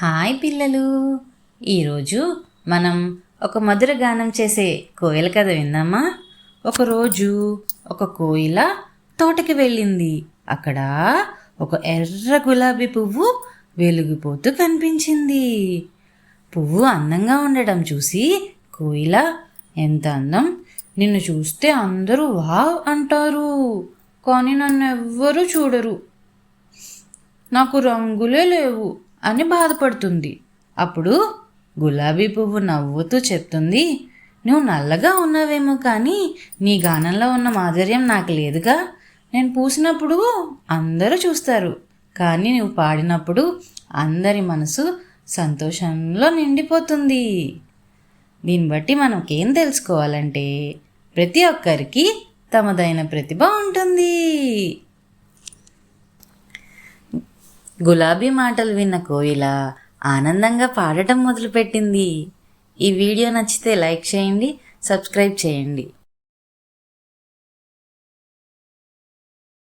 Hi పిల్లలు. ఈరోజు మనం ఒక మధుర గానం చేసే కోయిల కథ విందామా? ఒకరోజు ఒక కోయిల తోటకి వెళ్ళింది. అక్కడ ఒక ఎర్ర గులాబీ పువ్వు వెలిగిపోతూ కనిపించింది. పువ్వు అందంగా ఉండడం చూసి కోయిల ఎంత అందం. నిన్ను చూస్తే అందరూ వావ్ అంటారు. కానీ నన్ను ఎవ్వరూ చూడరు. నాకు రంగులే లేవు. అని బాధపడుతుంది. అప్పుడు గులాబీ పువ్వు నవ్వుతూ చెప్తుంది నువ్వు నల్లగా ఉన్నావేమో కానీ నీ గానంలో ఉన్న మాధుర్యం నాకు లేదుగా. నేను పూసినప్పుడు అందరూ చూస్తారు కానీ నువ్వు పాడినప్పుడు అందరి మనసు సంతోషంలో నిండిపోతుంది. దీన్ని బట్టి మనకేం తెలుసుకోవాలంటే ప్రతి ఒక్కరికి తమదైన ప్రతిభ ఉంటుంది. గులాబీ మాటలు విన్న కోయిల ఆనందంగా పాడటం మొదలుపెట్టింది. ఈ వీడియో నచ్చితే లైక్ చేయండి సబ్స్క్రైబ్ చేయండి.